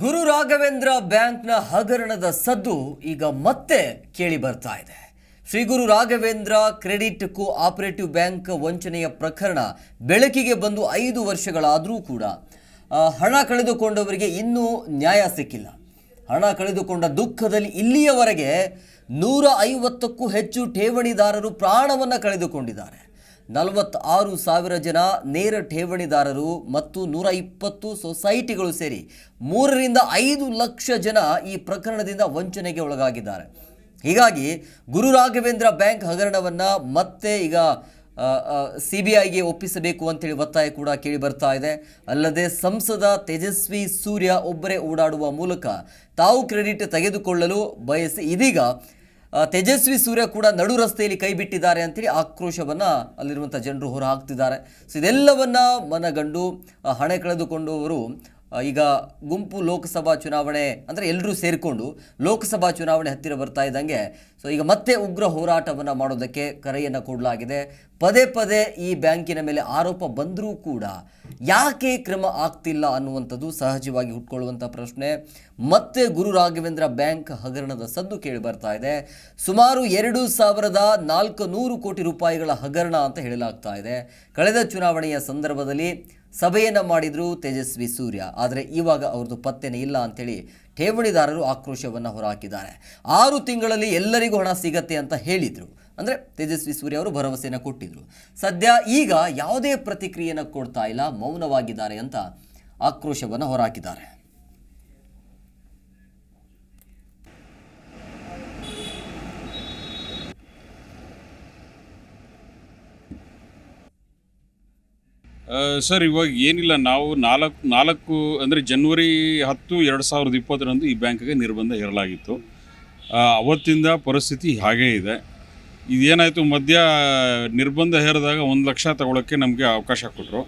ಗುರು ರಾಘವೇಂದ್ರ ಬ್ಯಾಂಕ್ನ ಹಗರಣದ ಸದ್ದು ಈಗ ಮತ್ತೆ ಕೇಳಿ ಬರ್ತಾ ಇದೆ. Shri Guru Raghavendra credit cooperative bank ವಂಚನೆಯ ಪ್ರಕರಣ ಬೆಳಕಿಗೆ ಬಂದು ಐದು ವರ್ಷಗಳಾದರೂ ಕೂಡ ಹಣ ಕಳೆದುಕೊಂಡವರಿಗೆ ಇನ್ನೂ ನ್ಯಾಯ ಸಿಕ್ಕಿಲ್ಲ. ಹಣ ಕಳೆದುಕೊಂಡ ದುಃಖದಲ್ಲಿ ಇಲ್ಲಿಯವರೆಗೆ ನೂರ ಐವತ್ತಕ್ಕೂ ಹೆಚ್ಚು ಠೇವಣಿದಾರರು ಪ್ರಾಣವನ್ನು ಕಳೆದುಕೊಂಡಿದ್ದಾರೆ. ನಲವತ್ತಾರು ಸಾವಿರ ಜನ ನೇರ ಠೇವಣಿದಾರರು ಮತ್ತು ನೂರ ಇಪ್ಪತ್ತು ಸೊಸೈಟಿಗಳು ಸೇರಿ ಮೂರರಿಂದ ಐದು ಲಕ್ಷ ಜನ ಈ ಪ್ರಕರಣದಿಂದ ವಂಚನೆಗೆ ಒಳಗಾಗಿದ್ದಾರೆ. ಹೀಗಾಗಿ ಗುರು ರಾಘವೇಂದ್ರ ಬ್ಯಾಂಕ್ ಹಗರಣವನ್ನು ಮತ್ತೆ ಈಗ ಸಿ ಬಿ ಐಗೆ ಒಪ್ಪಿಸಬೇಕು ಅಂತೇಳಿ ಒತ್ತಾಯ ಕೂಡ ಕೇಳಿ ಬರ್ತಾ ಇದೆ. ಅಲ್ಲದೆ ಸಂಸದ ತೇಜಸ್ವಿ ಸೂರ್ಯ ಒಬ್ಬರೇ ಓಡಾಡುವ ಮೂಲಕ ತಾವು ಕ್ರೆಡಿಟ್ ತೆಗೆದುಕೊಳ್ಳಲು ಬಯಸಿ ಇದೀಗ ತೇಜಸ್ವಿ ಸೂರ್ಯ ಕೂಡ ನಡು ರಸ್ತೆಯಲ್ಲಿ ಕೈ ಬಿಟ್ಟಿದ್ದಾರೆ ಅಂತೇಳಿ ಆಕ್ರೋಶವನ್ನ ಅಲ್ಲಿರುವಂಥ ಜನರು ಹೊರಹಾಕ್ತಿದ್ದಾರೆ. ಸೊ ಇದೆಲ್ಲವನ್ನ ಮನಗಂಡು ಹಣೆ ಕಳೆದುಕೊಂಡವರು ಈಗ ಗುಂಪು ಲೋಕಸಭಾ ಚುನಾವಣೆ ಅಂದರೆ ಎಲ್ಲರೂ ಸೇರಿಕೊಂಡು ಲೋಕಸಭಾ ಚುನಾವಣೆ ಹತ್ತಿರ ಬರ್ತಾ ಇದ್ದಂಗೆ ಸೊ ಈಗ ಮತ್ತೆ ಉಗ್ರ ಹೋರಾಟವನ್ನು ಮಾಡೋದಕ್ಕೆ ಕರೆಯನ್ನು ಕೊಡಲಾಗಿದೆ. ಪದೇ ಪದೇ ಈ ಬ್ಯಾಂಕಿನ ಮೇಲೆ ಆರೋಪ ಬಂದರೂ ಕೂಡ ಯಾಕೆ ಕ್ರಮ ಆಗ್ತಿಲ್ಲ ಅನ್ನುವಂಥದ್ದು ಸಹಜವಾಗಿ ಹುಟ್ಕೊಳ್ಳುವಂಥ ಪ್ರಶ್ನೆ. ಮತ್ತೆ ಗುರು ರಾಘವೇಂದ್ರ ಬ್ಯಾಂಕ್ ಹಗರಣದ ಸದ್ದು ಕೇಳಿ ಬರ್ತಾ ಇದೆ. ಸುಮಾರು ಎರಡು ಸಾವಿರದ ನಾಲ್ಕು ನೂರು ಕೋಟಿ ರೂಪಾಯಿಗಳ ಹಗರಣ ಅಂತ ಹೇಳಲಾಗ್ತಾ ಇದೆ. ಕಳೆದ ಚುನಾವಣೆಯ ಸಂದರ್ಭದಲ್ಲಿ ಸಭೆಯನ್ನು ಮಾಡಿದರು ತೇಜಸ್ವಿ ಸೂರ್ಯ, ಆದರೆ ಇವಾಗ ಅವ್ರದ್ದು ಪತ್ತೆನೇ ಇಲ್ಲ ಅಂತೇಳಿ ಠೇವಣಿದಾರರು ಆಕ್ರೋಶವನ್ನು ಹೊರಹಾಕಿದ್ದಾರೆ. ಆರು ತಿಂಗಳಲ್ಲಿ ಎಲ್ಲರಿಗೂ ಹಣ ಸಿಗತ್ತೆ ಅಂತ ಹೇಳಿದರು. ಅಂದರೆ ತೇಜಸ್ವಿ ಸೂರ್ಯ ಅವರು ಭರವಸೆಯನ್ನು ಕೊಟ್ಟಿದ್ದರು ಸದ್ಯ ಈಗ ಯಾವುದೇ ಪ್ರತಿಕ್ರಿಯೆಯನ್ನು ಕೊಡ್ತಾ ಇಲ್ಲ, ಮೌನವಾಗಿದ್ದಾರೆ ಅಂತ ಆಕ್ರೋಶವನ್ನು ಹೊರಹಾಕಿದ್ದಾರೆ. ಸರ್, ಇವಾಗ ಏನಿಲ್ಲ, ನಾವು ನಾಲ್ಕು ನಾಲ್ಕು, ಅಂದರೆ ಜನವರಿ ಹತ್ತು ಎರಡು ಸಾವಿರದ ಇಪ್ಪತ್ತರಂದು ಈ ಬ್ಯಾಂಕ್ಗೆ ನಿರ್ಬಂಧ ಹೇರಲಾಗಿತ್ತು. ಅವತ್ತಿಂದ ಪರಿಸ್ಥಿತಿ ಹಾಗೇ ಇದೆ. ಇದೇನಾಯಿತು, ಮಧ್ಯ ನಿರ್ಬಂಧ ಹೇರಿದಾಗ ಒಂದು ಲಕ್ಷ ತಗೊಳ್ಳೋಕ್ಕೆ ನಮಗೆ ಅವಕಾಶ ಕೊಟ್ಟರು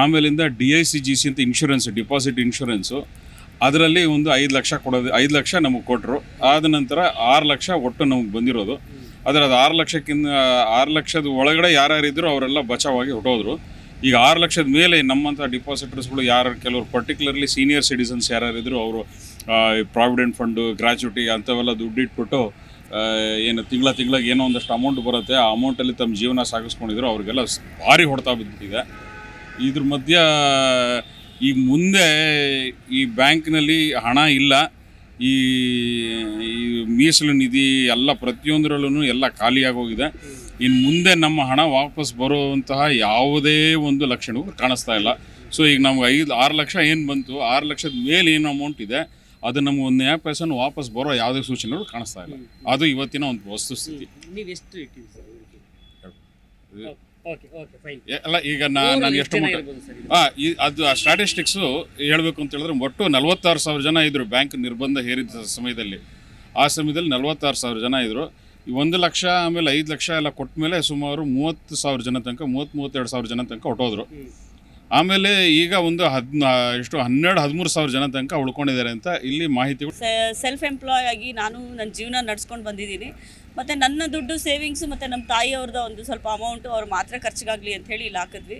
ಆಮೇಲಿಂದ D I C G C ಅಂತ ಇನ್ಶೂರೆನ್ಸ್ ಡಿಪಾಸಿಟ್ ಇನ್ಶೂರೆನ್ಸು ಅದರಲ್ಲಿ ಒಂದು ಐದು ಲಕ್ಷ ಕೊಡೋದು, ಐದು ಲಕ್ಷ ನಮಗೆ ಕೊಟ್ಟರು ಆದ ನಂತರ ಆರು ಲಕ್ಷ ಒಟ್ಟು ನಮಗೆ ಬಂದಿರೋದು. ಆದರೆ ಅದು ಆರು ಲಕ್ಷಕ್ಕಿಂತ, ಆರು ಲಕ್ಷದ ಒಳಗಡೆ ಯಾರ್ಯಾರಿದ್ದರೂ ಅವರೆಲ್ಲ ಬಚಾವಾಗಿ ಹೊಟ್ಟೋದ್ರು ಈಗ ಆರು ಲಕ್ಷದ ಮೇಲೆ ನಮ್ಮಂಥ ಡಿಪಾಸಿಟರ್ಸ್ಗಳು ಯಾರು, ಕೆಲವರು ಪರ್ಟಿಕ್ಯುಲರ್ಲಿ ಸೀನಿಯರ್ ಸಿಟಿಸನ್ಸ್ ಯಾರ್ಯಾರು ಇದ್ದರು ಅವರು ಪ್ರಾವಿಡೆಂಟ್ ಫಂಡು ಗ್ರ್ಯಾಚುಟಿ ಅಂಥವೆಲ್ಲ ದುಡ್ಡಿಟ್ಬಿಟ್ಟು ಏನು ತಿಂಗಳ ತಿಂಗಳಿಗೆ ಏನೋ ಒಂದಷ್ಟು ಅಮೌಂಟ್ ಬರುತ್ತೆ, ಆ ಅಮೌಂಟಲ್ಲಿ ತಮ್ಮ ಜೀವನ ಸಾಗಿಸ್ಕೊಂಡಿದ್ರು, ಅವ್ರಿಗೆಲ್ಲ ಭಾರಿ ಹೊಡ್ತಾ ಬಿದ್ದಿದೆ. ಇದ್ರ ಮಧ್ಯ, ಈ ಮುಂದೆ ಈ ಬ್ಯಾಂಕ್ನಲ್ಲಿ ಹಣ ಇಲ್ಲ, ಈ ಈ ಮೀಸಲು ನಿಧಿ ಎಲ್ಲ ಪ್ರತಿಯೊಂದರಲ್ಲೂ ಎಲ್ಲ ಖಾಲಿಯಾಗಿ ಹೋಗಿದೆ ಇನ್ನು ಮುಂದೆ ನಮ್ಮ ಹಣ ವಾಪಸ್ ಬರುವಂತಹ ಯಾವುದೇ ಒಂದು ಲಕ್ಷಣವೂ ಕಾಣಿಸ್ತಾ ಇಲ್ಲ. ಸೊ ಈಗ ನಮ್ಗೆ ಐದು ಆರು ಲಕ್ಷ ಏನು ಬಂತು ಆರು ಲಕ್ಷದ ಮೇಲೆ ಏನು ಅಮೌಂಟ್ ಇದೆ ಅದು ನಮ್ಗೆ ಒಂದು ನ್ಯಾಯ ಪೈಸನು ವಾಪಸ್ ಬರೋ ಯಾವುದೇ ಸೂಚನೆಗಳು ಕಾಣಿಸ್ತಾ ಇಲ್ಲ. ಅದು ಇವತ್ತಿನ ಒಂದು ವಸ್ತುಸ್ಥಿತಿ ನೀವು ಎಷ್ಟು ಇಟ್ಟಿರಿ ಸರ್? Okay okay fine. ಅಲ್ಲ ಈಗ ನಾ ನಾನು ಎಷ್ಟು ಮಟ್ಟ ಹಾಂ ಅದು ಆ ಸ್ಟ್ಯಾಟಿಸ್ಟಿಕ್ಸು ಹೇಳಬೇಕು ಅಂತ ಹೇಳಿದ್ರೆ ಒಟ್ಟು ನಲವತ್ತಾರು ಸಾವಿರ ಜನ ಇದ್ದರು ಬ್ಯಾಂಕ್ ನಿರ್ಬಂಧ ಹೇರಿದ ಸಮಯದಲ್ಲಿ. ಆ ಸಮಯದಲ್ಲಿ ನಲವತ್ತಾರು ಸಾವಿರ ಜನ ಇದ್ರು. ಈ ಒಂದು ಲಕ್ಷ, ಆಮೇಲೆ ಐದು ಲಕ್ಷ ಎಲ್ಲ ಕೊಟ್ಟ ಮೇಲೆ ಸುಮಾರು ಮೂವತ್ತು ಸಾವಿರ ಜನ ತನಕ, ಮೂವತ್ತು ಮೂವತ್ತೆರಡು ಸಾವಿರ ಜನ ತನಕ ಹೊಟ್ಟೋದ್ರು ಆಮೇಲೆ ಈಗ ಒಂದು ಹದ್ ಎಷ್ಟು, ಹನ್ನೆರಡು, ಹದಿಮೂರು ಸಾವಿರ ಜನ ತನಕ ಉಳ್ಕೊಂಡಿದ್ದಾರೆ ಅಂತ ಇಲ್ಲಿ ಮಾಹಿತಿ ಸೆಲ್ಫ್ ಎಂಪ್ಲಾಯ್ ಆಗಿ ನಾನು ನನ್ನ ಜೀವನ ನಡ್ಸ್ಕೊಂಡು ಬಂದಿದ್ದೀನಿ. ಮತ್ತು ನನ್ನ ದುಡ್ಡು ಸೇವಿಂಗ್ಸು ಮತ್ತು ನಮ್ಮ ತಾಯಿಯವ್ರದ್ದು ಒಂದು ಸ್ವಲ್ಪ ಅಮೌಂಟು ಅವ್ರು ಮಾತ್ರ ಖರ್ಚಿಗಾಗಲಿ ಅಂತ ಹೇಳಿ ಇಲ್ಲಿ ಹಾಕಿದ್ವಿ.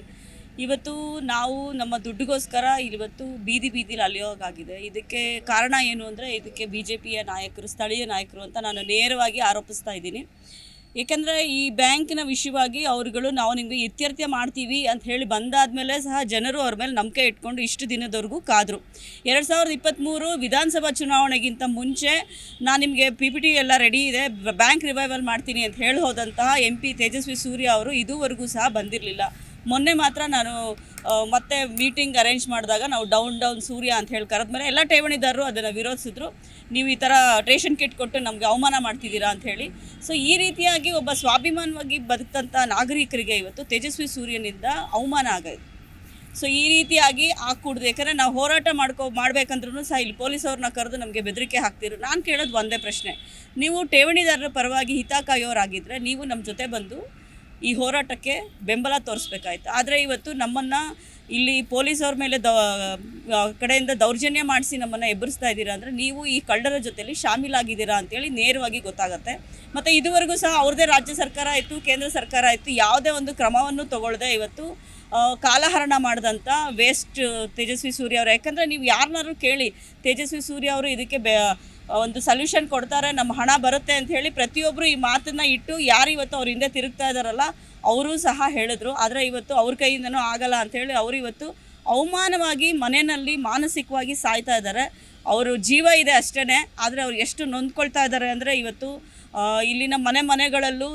ಇವತ್ತು ನಾವು ನಮ್ಮ ದುಡ್ಡಿಗೋಸ್ಕರ ಇವತ್ತು ಬೀದಿ ಬೀದಿಲಿ ಅಲೆಯೋಗಾಗಿದೆ. ಇದಕ್ಕೆ ಕಾರಣ ಏನು ಅಂದರೆ ಇದಕ್ಕೆ ಬಿ ಜೆ ಪಿಯ ನಾಯಕರು, ಸ್ಥಳೀಯ ನಾಯಕರು ಅಂತ ನಾನು ನೇರವಾಗಿ ಆರೋಪಿಸ್ತಾ ಇದ್ದೀನಿ. ಏಕೆಂದರೆ ಈ ಬ್ಯಾಂಕಿನ ವಿಷಯವಾಗಿ ಅವರುಗಳು ನಾವು ನಿಮಗೆ ಇತ್ಯರ್ಥ ಮಾಡ್ತೀವಿ ಅಂತ ಹೇಳಿ ಬಂದಾದಮೇಲೆ ಸಹ ಜನರು ಅವ್ರ ಮೇಲೆ ನಂಬಿಕೆ ಇಟ್ಕೊಂಡು ಇಷ್ಟು ದಿನದವರೆಗೂ ಕಾದರು. ಎರಡು ಸಾವಿರದ ಇಪ್ಪತ್ತ್ಮೂರು ವಿಧಾನಸಭಾ ಚುನಾವಣೆಗಿಂತ ಮುಂಚೆ ನಾನು ನಿಮಗೆ ಪಿ ಪಿ ಟಿ ಎಲ್ಲ ರೆಡಿ ಇದೆ, ಬ್ಯಾಂಕ್ ರಿವೈವಲ್ ಮಾಡ್ತೀನಿ ಅಂತ ಹೇಳಿ ಹೋದಂತಹ ಎಂ ಪಿ ತೇಜಸ್ವಿ ಸೂರ್ಯ ಅವರು ಇದುವರೆಗೂ ಸಹ ಬಂದಿರಲಿಲ್ಲ. ಮೊನ್ನೆ ಮಾತ್ರ ನಾನು ಮತ್ತೆ ಮೀಟಿಂಗ್ ಅರೇಂಜ್ ಮಾಡಿದಾಗ ನಾವು ಡೌನ್ ಡೌನ್ ಸೂರ್ಯ ಅಂತ ಹೇಳಿ ಕರೆದ್ಮೇಲೆ ಎಲ್ಲ ಠೇವಣಿದಾರರು ಅದನ್ನು ವಿರೋಧಿಸಿದ್ರು. ನೀವು ಈ ಥರ ರೇಷನ್ ಕಿಟ್ ಕೊಟ್ಟು ನಮಗೆ ಅವಮಾನ ಮಾಡ್ತಿದ್ದೀರಾ ಅಂತ ಹೇಳಿ. ಸೊ ಈ ರೀತಿಯಾಗಿ ಒಬ್ಬ ಸ್ವಾಭಿಮಾನವಾಗಿ ಬದುಕಂಥ ನಾಗರಿಕರಿಗೆ ಇವತ್ತು ತೇಜಸ್ವಿ ಸೂರ್ಯನಿಂದ ಅವಮಾನ ಆಗೈತೆ. ಸೊ ಈ ರೀತಿಯಾಗಿ ಆಗ್ಕೂಡ್ದು ಯಾಕಂದರೆ ನಾವು ಹೋರಾಟ ಮಾಡ್ಕೊ ಮಾಡ್ಬೇಕಂದ್ರೂ ಸಹ ಇಲ್ಲಿ ಪೊಲೀಸವ್ರನ್ನ ಕರೆದು ನಮಗೆ ಬೆದರಿಕೆ ಹಾಕ್ತಿರು ನಾನು ಕೇಳೋದು ಒಂದೇ ಪ್ರಶ್ನೆ. ನೀವು ಠೇವಣಿದಾರರ ಪರವಾಗಿ ಹಿತ ಕಾಯೋರಾಗಿದ್ದರೆ ನೀವು ನಮ್ಮ ಜೊತೆ ಬಂದು ಈ ಹೋರಾಟಕ್ಕೆ ಬೆಂಬಲ ತೋರಿಸ್ಬೇಕಾಯ್ತು. ಆದರೆ ಇವತ್ತು ನಮ್ಮನ್ನು ಇಲ್ಲಿ ಪೊಲೀಸವ್ರ ಮೇಲೆ ದ ಕಡೆಯಿಂದ ದೌರ್ಜನ್ಯ ಮಾಡಿಸಿ ನಮ್ಮನ್ನು ಎಬ್ಬರಿಸ್ತಾ ಇದ್ದೀರಾ ಅಂದರೆ ನೀವು ಈ ಕಳ್ಳರ ಜೊತೆಯಲ್ಲಿ ಶಾಮೀಲಾಗಿದ್ದೀರಾ ಅಂತೇಳಿ ನೇರವಾಗಿ ಗೊತ್ತಾಗುತ್ತೆ. ಮತ್ತು ಇದುವರೆಗೂ ಸಹ ಅವ್ರದ್ದೇ ರಾಜ್ಯ ಸರ್ಕಾರ ಆಯಿತು, ಕೇಂದ್ರ ಸರ್ಕಾರ ಆಯಿತು, ಯಾವುದೇ ಒಂದು ಕ್ರಮವನ್ನು ತಗೊಳ್ಳದೆ ಇವತ್ತು ಕಾಲಹರಣ ಮಾಡಿದಂಥ ವೇಸ್ಟ್ ತೇಜಸ್ವಿ ಸೂರ್ಯ ಅವರು. ಯಾಕಂದರೆ ನೀವು ಯಾರನ್ನಾರು ಕೇಳಿ, ತೇಜಸ್ವಿ ಸೂರ್ಯ ಅವರು ಇದಕ್ಕೆ ಬೆ ಒಂದು ಸೊಲ್ಯೂಷನ್ ಕೊಡ್ತಾರೆ, ನಮ್ಮ ಹಣ ಬರುತ್ತೆ ಅಂತ ಹೇಳಿ ಪ್ರತಿಯೊಬ್ಬರು ಈ ಮಾತನ್ನು ಇಟ್ಟು ಯಾರು ಇವತ್ತು ಅವ್ರ ಹಿಂದೆ ತಿರುಗ್ತಾ ಇದ್ದಾರಲ್ಲ ಅವರು ಸಹ ಹೇಳಿದ್ರು. ಆದರೆ ಇವತ್ತು ಅವ್ರ ಕೈಯಿಂದನೂ ಆಗಲ್ಲ ಅಂಥೇಳಿ ಅವರು ಇವತ್ತು ಅವಮಾನವಾಗಿ ಮನೆಯಲ್ಲಿ ಮಾನಸಿಕವಾಗಿ ಸಾಯ್ತಾ ಇದ್ದಾರೆ ಅವರು ಜೀವ ಇದೆ ಅಷ್ಟೇ ಆದರೆ ಅವ್ರು ಎಷ್ಟು ನೊಂದ್ಕೊಳ್ತಾ ಇದ್ದಾರೆ ಅಂದರೆ ಇವತ್ತು ಇಲ್ಲಿನ ಮನೆ ಮನೆಗಳಲ್ಲೂ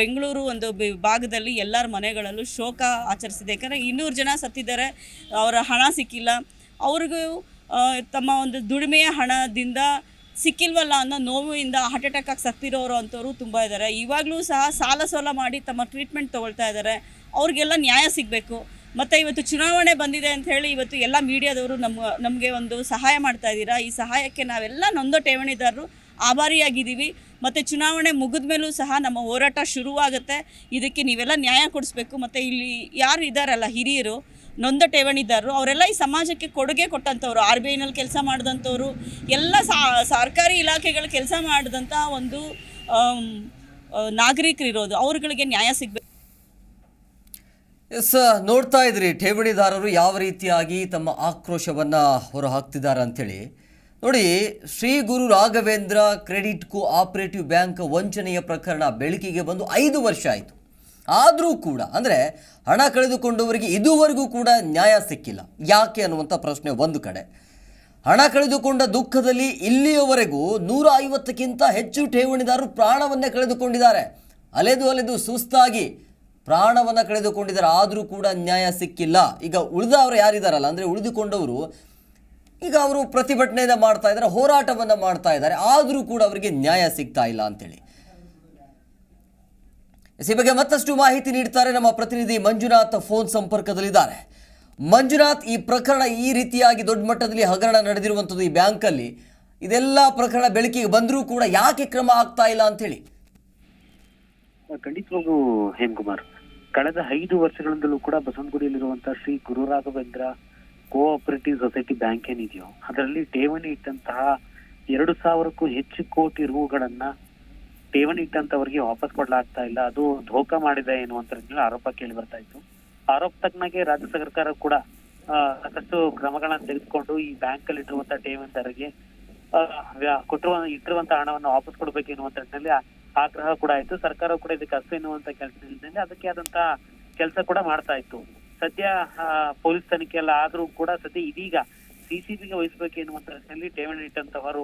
ಬೆಂಗಳೂರು ಒಂದು ಭಾಗದಲ್ಲಿ ಎಲ್ಲರ ಮನೆಗಳಲ್ಲೂ ಶೋಕ ಆಚರಿಸಿದೆ. ಯಾಕಂದರೆ ಇನ್ನೂರು ಜನ ಸತ್ತಿದ್ದಾರೆ, ಅವರ ಹಣ ಸಿಕ್ಕಿಲ್ಲ. ಅವ್ರಿಗೂ ತಮ್ಮ ಒಂದು ದುಡಿಮೆಯ ಹಣದಿಂದ ಸಿಕ್ಕಿಲ್ವಲ್ಲ ಅನ್ನೋ ನೋವಿಂದ ಹಾರ್ಟ್ ಅಟ್ಯಾಕ್ ಆಗಿ ಸತ್ತಿರೋರು ಅಂಥವ್ರು ತುಂಬ ಇದ್ದಾರೆ ಇವಾಗಲೂ ಸಹ ಸಾಲ ಸೋಲ ಮಾಡಿ ತಮ್ಮ ಟ್ರೀಟ್ಮೆಂಟ್ ತೊಗೊಳ್ತಾ ಇದ್ದಾರೆ ಅವ್ರಿಗೆಲ್ಲ ನ್ಯಾಯ ಸಿಗಬೇಕು. ಮತ್ತು ಇವತ್ತು ಚುನಾವಣೆ ಬಂದಿದೆ ಅಂತ ಹೇಳಿ ಇವತ್ತು ಎಲ್ಲ ಮೀಡಿಯಾದವರು ನಮ್ಮ, ನಮಗೆ ಒಂದು ಸಹಾಯ ಮಾಡ್ತಾ ಇದ್ದೀರಾ? ಈ ಸಹಾಯಕ್ಕೆ ನಾವೆಲ್ಲ ನೊಂದ ಠೇವಣಿದಾರರು ಆಭಾರಿಯಾಗಿದ್ದೀವಿ. ಮತ್ತು ಚುನಾವಣೆ ಮುಗಿದ ಮೇಲೂ ಸಹ ನಮ್ಮ ಹೋರಾಟ ಶುರುವಾಗುತ್ತೆ. ಇದಕ್ಕೆ ನೀವೆಲ್ಲ ನ್ಯಾಯ ಕೊಡಿಸ್ಬೇಕು. ಮತ್ತು ಇಲ್ಲಿ ಯಾರು ಇದ್ದಾರಲ್ಲ ಹಿರಿಯರು ನೊಂದ ಠೇವಣಿದಾರರು ಅವರೆಲ್ಲ ಈ ಸಮಾಜಕ್ಕೆ ಕೊಡುಗೆ ಕೊಟ್ಟಂಥವ್ರು, ಆರ್ ಬಿ ಐನಲ್ಲಿ ಕೆಲಸ ಮಾಡಿದಂಥವ್ರು, ಎಲ್ಲ ಸರ್ಕಾರಿ ಇಲಾಖೆಗಳ ಕೆಲಸ ಮಾಡಿದಂಥ ಒಂದು ನಾಗರಿಕರು ಇರೋದು ಅವ್ರುಗಳಿಗೆ ನ್ಯಾಯ ಸಿಗಬೇಕು. ಎಸ್, ನೋಡ್ತಾ ಇದ್ರಿ, ಠೇವಣಿದಾರರು ಯಾವ ರೀತಿಯಾಗಿ ತಮ್ಮ ಆಕ್ರೋಶವನ್ನು ಹೊರಹಾಕ್ತಿದ್ದಾರೆ ಅಂಥೇಳಿ. ನೋಡಿ, Shri Guru Raghavendra credit cooperative bank ವಂಚನೆಯ ಪ್ರಕರಣ ಬೆಳಕಿಗೆ ಬಂದು ಐದು ವರ್ಷ ಆಯಿತು. ಆದರೂ ಕೂಡ, ಅಂದರೆ ಹಣ ಕಳೆದುಕೊಂಡವರಿಗೆ ಇದುವರೆಗೂ ಕೂಡ ನ್ಯಾಯ ಸಿಕ್ಕಿಲ್ಲ. ಯಾಕೆ ಅನ್ನುವಂಥ ಪ್ರಶ್ನೆ ಒಂದು ಕಡೆ. ಹಣ ಕಳೆದುಕೊಂಡ ದುಃಖದಲ್ಲಿ ಇಲ್ಲಿಯವರೆಗೂ ನೂರ ಐವತ್ತಕ್ಕಿಂತ ಹೆಚ್ಚು ಠೇವಣಿದಾರರು ಪ್ರಾಣವನ್ನೇ ಕಳೆದುಕೊಂಡಿದ್ದಾರೆ. ಅಲೆದು ಅಲೆದು ಸುಸ್ತಾಗಿ ಪ್ರಾಣವನ್ನು ಕಳೆದುಕೊಂಡಿದ್ದಾರೆ. ಆದರೂ ಕೂಡ ನ್ಯಾಯ ಸಿಕ್ಕಿಲ್ಲ. ಈಗ ಉಳಿದವರು ಯಾರಿದ್ದಾರಲ್ಲ ಅಂದರೆ ಉಳಿದುಕೊಂಡವರು ಈಗ ಅವರು ಪ್ರತಿಭಟನೆಯನ್ನು ಮಾಡ್ತಾ ಇದ್ದಾರೆ, ಹೋರಾಟವನ್ನು ಮಾಡ್ತಾ ಇದ್ದಾರೆ. ಆದರೂ ಕೂಡ ಅವರಿಗೆ ನ್ಯಾಯ ಸಿಗ್ತಾ ಇಲ್ಲ ಅಂತೇಳಿ. ಈ ಬಗ್ಗೆ ಮತ್ತಷ್ಟು ಮಾಹಿತಿ ನೀಡ್ತಾರೆ ನಮ್ಮ ಪ್ರತಿನಿಧಿ ಮಂಜುನಾಥ್ ಫೋನ್ ಸಂಪರ್ಕದಲ್ಲಿದ್ದಾರೆ. ಮಂಜುನಾಥ್, ಈ ಪ್ರಕರಣ ಈ ರೀತಿಯಾಗಿ ದೊಡ್ಡ ಮಟ್ಟದಲ್ಲಿ ಹಗರಣ ನಡೆದಿರುವಂಥದ್ದು ಈ ಬ್ಯಾಂಕಲ್ಲಿ. ಇದೆಲ್ಲ ಪ್ರಕರಣ ಬೆಳಕಿಗೆ ಬಂದರೂ ಕೂಡ ಯಾಕೆ ಕ್ರಮ ಆಗ್ತಾ ಇಲ್ಲ ಅಂತೇಳಿ ಖಂಡಿತವಾಗೂ ಹೇಮಕುಮಾರ್, ಕಳೆದ ಐದು ವರ್ಷಗಳಿಂದಲೂ ಕೂಡ ಬಸವನಗುಡಿಯಲ್ಲಿರುವಂತಹ Shri Guru Raghavendra cooperative society bank ಏನಿದೆಯೋ, ಅದರಲ್ಲಿ ಠೇವಣಿ ಇಟ್ಟಂತಹ ಎರಡು ಸಾವಿರಕ್ಕೂ ಹೆಚ್ಚು ಕೋಟಿ ರೂಗಳನ್ನ ಠೇವಣಿ ಇಟ್ಟಂತವರಿಗೆ ವಾಪಸ್ ಕೊಡ್ಲಾಗ್ತಾ ಇಲ್ಲ. ಅದು ಧೋಕ ಮಾಡಿದೆ ಏನು ಅಂತ ಆರೋಪ ಕೇಳಿ ಬರ್ತಾ ಇತ್ತು. ಆರೋಪ ತಕ್ಕನಾಗೆ ರಾಜ್ಯ ಸರ್ಕಾರ ಕೂಡ ಸಾಕಷ್ಟು ಕ್ರಮಗಳನ್ನು ತೆಗೆದುಕೊಂಡು ಈ ಬ್ಯಾಂಕ್ ಅಲ್ಲಿ ಇಟ್ಟಿರುವಂತಹ ಠೇವಣಿದಾರರಿಗೆ ಕೊಟ್ಟಿರುವ ಇಟ್ಟಿರುವಂತಹ ಹಣವನ್ನು ವಾಪಸ್ ಕೊಡ್ಬೇಕು ಎನ್ನುವಂತ ನಿಟ್ಟಿನಲ್ಲಿ ಆಗ್ರಹ ಕೂಡ ಆಯ್ತು. ಸರ್ಕಾರ ಕೂಡ ಇದಕ್ಕೆ ಅಸ್ತು ಎನ್ನುವಂತ ಕೆಲಸದಲ್ಲಿ ಅದಕ್ಕೆ ಆದಂತ ಕೆಲಸ ಕೂಡ ಮಾಡ್ತಾ ಇತ್ತು. ಸದ್ಯ ಪೊಲೀಸ್ ತನಿಖೆ ಎಲ್ಲ ಆದ್ರೂ ಕೂಡ ಸದ್ಯ ಇದೀಗ ಸಿಸಿಬಿಗೆ ವಹಿಸಬೇಕು ಎನ್ನುವಂತ ನಿಟ್ಟಿನಲ್ಲಿ ಠೇವಣಿ ಇಟ್ಟಂತವರು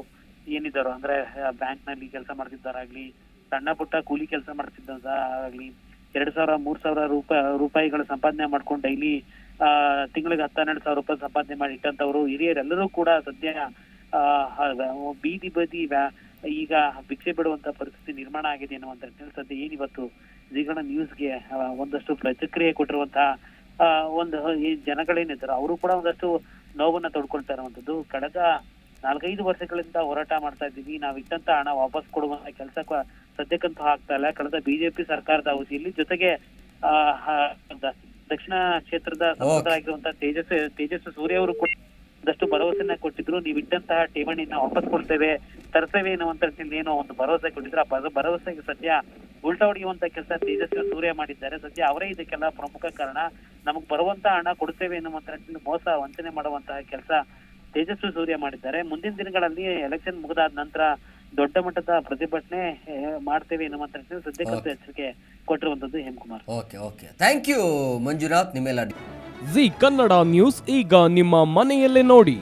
ಏನಿದ್ದಾರೋ ಅಂದ್ರೆ ಬ್ಯಾಂಕ್ನಲ್ಲಿ ಕೆಲಸ ಮಾಡ್ತಿದ್ದಾರಾಗ್ಲಿ, ಸಣ್ಣ ಪುಟ್ಟ ಕೂಲಿ ಕೆಲಸ ಮಾಡ್ತಿದ್ದಾರಾಗ್ಲಿ, ಎರಡ್ ಸಾವಿರ, ಮೂರ್ ಸಾವಿರ ರೂಪಾಯಿ ರೂಪಾಯಿಗಳ ಸಂಪಾದನೆ ಮಾಡ್ಕೊಂಡು ಡೈಲಿ, ಆ, ತಿಂಗಳಿಗೆ ಹತ್ತ ಹನ್ನೆರಡು ಸಾವಿರ ರೂಪಾಯಿ ಸಂಪಾದನೆ ಮಾಡಿ ಇಟ್ಟಂತವ್ರು ಹಿರಿಯರೆಲ್ಲರೂ ಕೂಡ ಸದ್ಯ ಬೀದಿ ಬದಿ ಈಗ ಭಿಕ್ಷೆ ಬಿಡುವಂತ ಪರಿಸ್ಥಿತಿ ನಿರ್ಮಾಣ ಆಗಿದೆ ಅನ್ನುವಂತ ಸದ್ಯ ಏನಿವತ್ತು ಜಿಗಣ ನ್ಯೂಸ್ಗೆ ಒಂದಷ್ಟು ಪ್ರತಿಕ್ರಿಯೆ ಕೊಟ್ಟಿರುವಂತಹ ಒಂದು ಜನಗಳೇನಿದ್ದಾರೆ ಅವರು ಕೂಡ ಒಂದಷ್ಟು ನೋವನ್ನ ತೊಡ್ಕೊಳ್ತಾ ಇರುವಂತದ್ದು ಕಳೆದ ನಾಲ್ಕೈದು ವರ್ಷಗಳಿಂದ ಹೋರಾಟ ಮಾಡ್ತಾ ಇದ್ದೀವಿ. ನಾವು ಇಟ್ಟಂತ ಹಣ ವಾಪಸ್ ಕೊಡುವಂತ ಕೆಲಸ ಸದ್ಯಕ್ಕಂತೂ ಆಗ್ತಾ ಇಲ್ಲ. ಕಳೆದ ಬಿಜೆಪಿ ಸರ್ಕಾರದ ಅವಧಿಯಲ್ಲಿ ಜೊತೆಗೆ ದಕ್ಷಿಣ ಕ್ಷೇತ್ರದ ಸಂಸದರಾಗಿರುವಂತಹ ತೇಜಸ್ ತೇಜಸ್ವಿ ಸೂರ್ಯ ಅವರು ಕೂಡ ಒಂದಷ್ಟು ಭರವಸೆನ ಕೊಟ್ಟಿದ್ರು. ನೀವು ಇಟ್ಟಂತಹ ಠೇವಣಿನ ವಾಪಸ್ ಕೊಡ್ತೇವೆ. ತರ್ತೇವೆ ಅನ್ನುವಂತ ರೀತಿಯಲ್ಲಿ ಏನೋ ಒಂದು ಭರವಸೆ ಕೊಟ್ಟಿದ್ರು. ಆ ಭರ- ಭರವಸೆಗೆ ಸದ್ಯ ಉಲ್ಟಾ ಹೊಡೆಯುವಂತ ಕೆಲಸ ತೇಜಸ್ವಿ ಸೂರ್ಯ ಮಾಡಿದ್ದಾರೆ. ಸದ್ಯ ಅವರೇ ಇದಕ್ಕೆಲ್ಲ ಪ್ರಮುಖ ಕಾರಣ. ನಮಗ್ ಬರುವಂತ ಹಣ ಕೊಡ್ತೇವೆ ಎನ್ನುವಂತ ಮೋಸ ವಂಚನೆ ಮಾಡುವಂತಹ ಕೆಲಸ ತೇಜಸ್ವಿ ಸೂರ್ಯ ಮಾಡಿದ್ದಾರೆ. ಮುಂದಿನ ದಿನಗಳಲ್ಲಿ ಎಲೆಕ್ಷನ್ ಮುಗಿದಾದ ನಂತರ ದೊಡ್ಡ ಮಟ್ಟದ ಪ್ರತಿಭಟನೆ ಮಾಡ್ತೇವೆ ಎನ್ನುವಂತ ಸದ್ಯಕ್ಕೆ ಸದ್ಯಕ್ಕಂತೂ ಎಚ್ಚರಿಕೆ ಕೊಟ್ಟಿರುವಂತದ್ದು Hemakumar. Okay okay. Thank you Manjunath. ನಿಮ್ಮೆಲ್ಲ ಜಿ ಕನ್ನಡ ನ್ಯೂಸ್ ಈಗ ನಿಮ್ಮ ಮನೆಯಲ್ಲೇ ನೋಡಿ.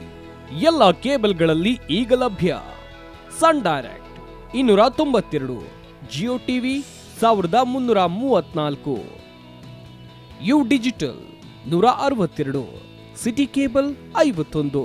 ಎಲ್ಲ ಕೇಬಲ್ಗಳಲ್ಲಿ ಈಗ ಲಭ್ಯ. ಸನ್ ಡೈರೆಕ್ಟ್ ಇನ್ನೂರ ತೊಂಬತ್ತೆರಡು ಜಿಯೋ ಟಿವಿ ಸಾವಿರದ ಮುನ್ನೂರ ಮೂವತ್ನಾಲ್ಕು. ಯು ಡಿಜಿಟಲ್ ನೂರ ಅರವತ್ತೆರಡು ಸಿಟಿ ಕೇಬಲ್ ಐವತ್ತೊಂದು.